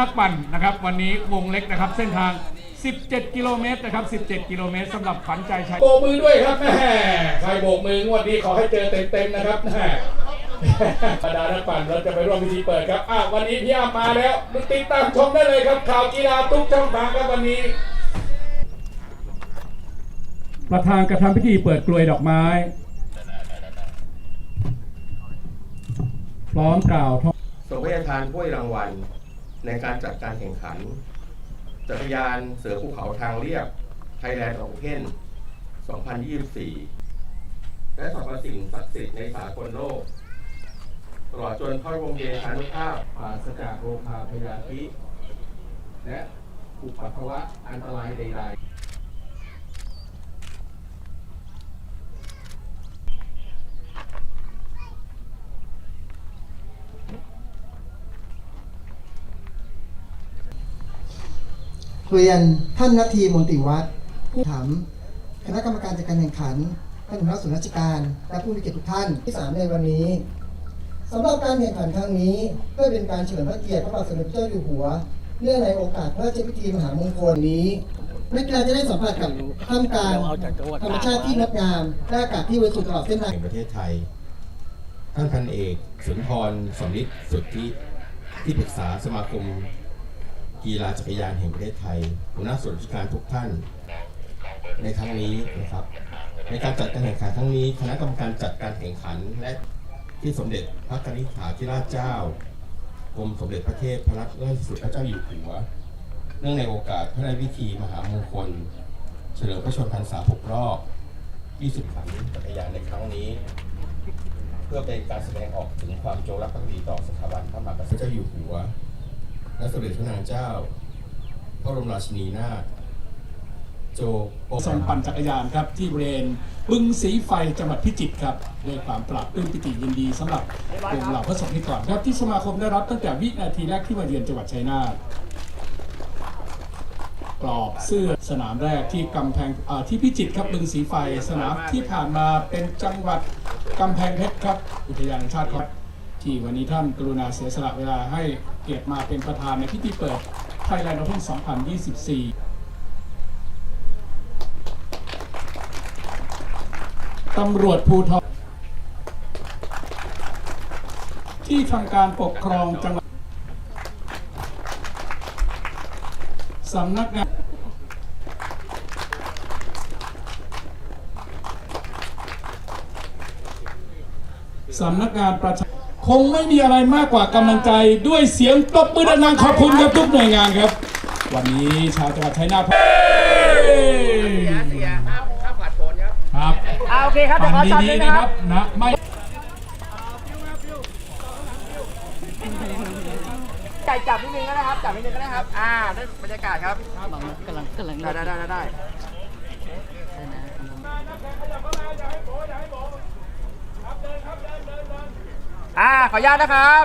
นักปั่นนะครับ วันนี้วงเล็กนะครับ เส้นทาง 17 กิโลเมตรนะครับ 17 กิโลเมตรสำหรับฝันใจชัยโบกมือด้วยครับแม่ใครโบกมืองวดนี้ขอให้เจอเต็มๆนะครับแม่บรรดานักปั่นเราจะไปร่วมพิธีเปิดครับอะวันนี้พี่อ้ำมาแล้วติดตามชมได้เลยครับ ข่าวกีฬาทุกช่องทางครับวันนี้ ประธานกระทำพิธีเปิดกลวยดอกไม้ พร้อมกล่าวท่องส่งพระราชทานถ้วยรางวัล ในการจัดการแข่งขัน จักรยานเสือภูเขาทางเรียบไทยแลนด์โอเพ่น2024 และสรรพสิ่งศักดิ์สิทธิ์ในสากลโลก ตลอดจนพระวงเดชานุภาพปราศจากโรคาพยาธิและอุปัตวะอันตรายใดๆ เรียนท่านนาทีมนติวัฒน์ผู้ถามคณะกรรมการจัดการแข่งขันท่านหัวหน้าส่วนราชการ และผู้มีเกียรติทุกท่านที่สามในวันนี้สำหรับการแข่งขันครั้งนี้เพื่อเป็นการเฉลิมพระเกียรติพระบาทสมเด็จพระเจ้าอยู่หัว เนื่องในโอกาสพระราชพิธีมหามงคลนี้นักกีฬาจะได้สัมผัสกับท่ามกลางธรรมชาติที่งดงามและอากาศที่บริสุทธิ์ตลอดเส้นทางแห่งประเทศไทย ท่านพันเอกสุนทรสมฤทธิ์สุทธิที่ปรึกษาสมาคม กีฬาจักรยานแห่งประเทศไทยหัวหน้าส่วนราชการทุกท่าน ในครั้งนี้นะครับในการจัดการแข่งขันครั้งนี้ คณะกรรมการจัดการแข่งขันและที่สมเด็จพระกนิษฐาธิราชเจ้ากรมสมเด็จพระเทพพระรัตนราชสุดพระเจ้าอยู่หัว เนื่องในโอกาสพระราชพิธีมหามงคล เฉลิมพระชนมพรรษา6รอบ 20ขันจักรยานในครั้งนี้ เพื่อเป็นการแสดงออกถึงความจงรักภักดีต่อสถาบันพระมหากษัตริย์เจ้าอยู่หัว และสมเด็จพระนางเจ้า พระบรมราชินีนาถโจโปทรงปั่นจักรยานครับที่บริเวณบึงสีไฟจังหวัดพิจิตรครับด้วยความปราบปลื้มปิติยินดีสำหรับกลุ่มเหล่าพระสงฆ์นิกรครับที่สมาคมได้รับตั้งแต่วินาทีแรกที่มาเยือนจังหวัดชัยนาทกรอบเสื้อสนามแรกที่กำแพงที่พิจิตรครับบึงสีไฟสนามที่ผ่านมาเป็นจังหวัดกำแพงเพชรครับอุทยานแห่งชาติครับ ที่วันนี้ท่านกรุณาเสียสละเวลาให้ เกียรติมาเป็นประธานในพิธีเปิด Thailand Open 2024 ตำรวจภูธรที่ทำการปกครองจังหวัดสำนักงานสำนักงานประชา คงไม่มีอะไรมากกว่ากำลังใจด้วยเสียงตบมือดังๆขอบคุณครับทุกหน่วยงานครับ วันนี้ชาวจังหวัดชัยนาทครับอ่าโอเคครับเดี๋ยวขอฟัจังดดีเลยๆนะนะคครัรับบนะไม่จัดจับนิดนึงก็ได้ครับ จับนิดนึงก็ได้ครับ อ่าได้บรรยากาศครับกำลังกำลังได้ได้ได้ได้ได้ อ่าขออนุญาตนะครับ